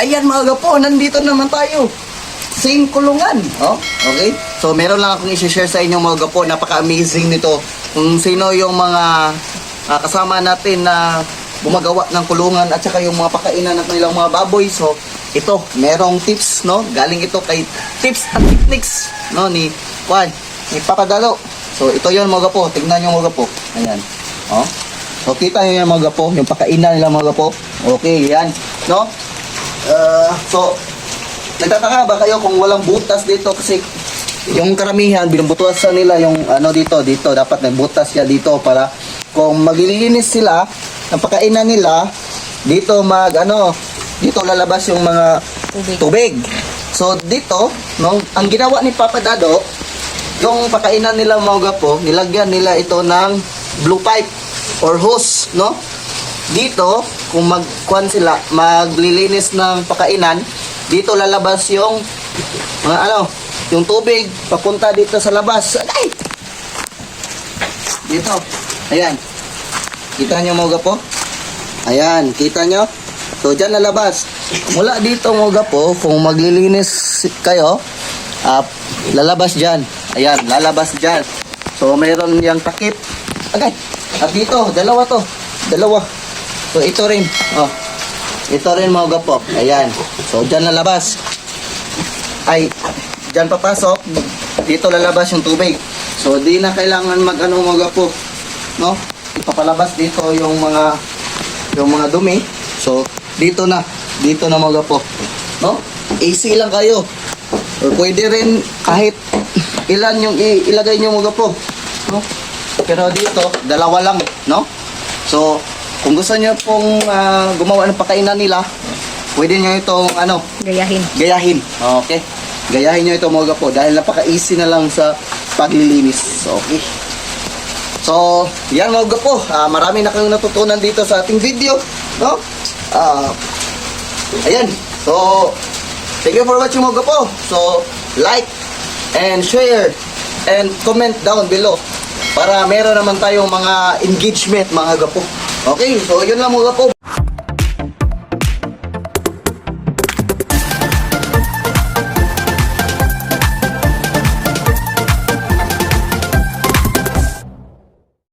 ayan mga gapo, nandito naman tayo. Same kulungan. Oh, okay? So, meron lang akong i-share sa inyo mga gapo. Napaka-amazing nito. Kung sino yung mga ah, kasama natin na gumagawa ng kulungan at saka yung mga pakainan ng kanilang mga baboy. So, ito, merong tips, no? Galing ito kay tips and techniques, no? Ni, Juan, ni Papadalo. So, ito yon mga gapo. Tignan nyo mga gapo. Ayan. Oh. So, kita nyo yan mga gapo. Yung pakainan nila mga gapo. Okay, yan. No? Uh, so, nagtataka ba kayo kung walang butas dito kasi yung karamihan binubutasan nila yung ano dito dito dapat may butas siya dito para kung maglilinis sila ng pakainan nila dito mag ano dito lalabas yung mga Tubig. tubig. So dito, no, ang ginawa ni Papa Dado, yung pakainan nila mga gapo, nilagyan nila ito ng blue pipe or hose, no? Dito, kung magkuan sila, maglilinis ng pakainan, dito lalabas yung mga ano, yung tubig papunta dito sa labas. Ay! Dito. Ayan. Kita nyo mga gapo? Ayan, kita nyo? So, dyan lalabas. Mula dito mga gapo, kung maglilinis kayo, ah, lalabas dyan. Ayan, lalabas dyan. So, mayroon yung takip. Agay. At dito, dalawa to. Dalawa. So, ito rin. Oh. Ito rin mga gapo. Ayan. So, dyan lalabas. Ay, dyan papasok. Dito lalabas yung tubig. So, di na kailangan mag-ano mga gapo. No? Ipapalabas dito yung mga yung mga dumi. So, dito na. Dito na mga gapo. No? AC lang kayo. Or pwede rin kahit ilan yung ilagay nyo mga gapo. No? Pero dito, dalawa lang. No? So, kung gusto nyo pong ah, gumawa ng pakainan nila, pwede nyo itong ano, Gayahin. gayahin. Okay? Gayahin nyo ito mga po dahil napaka-easy na lang sa paglilinis. Okay? So, yan mga po. Ah, marami na kayong natutunan dito sa ating video. No? Ah, ayan. So, thank you for watching mga po. So, like and share and comment down below para meron naman tayong mga engagement mga gapo. Okay? So, yun lang mga po.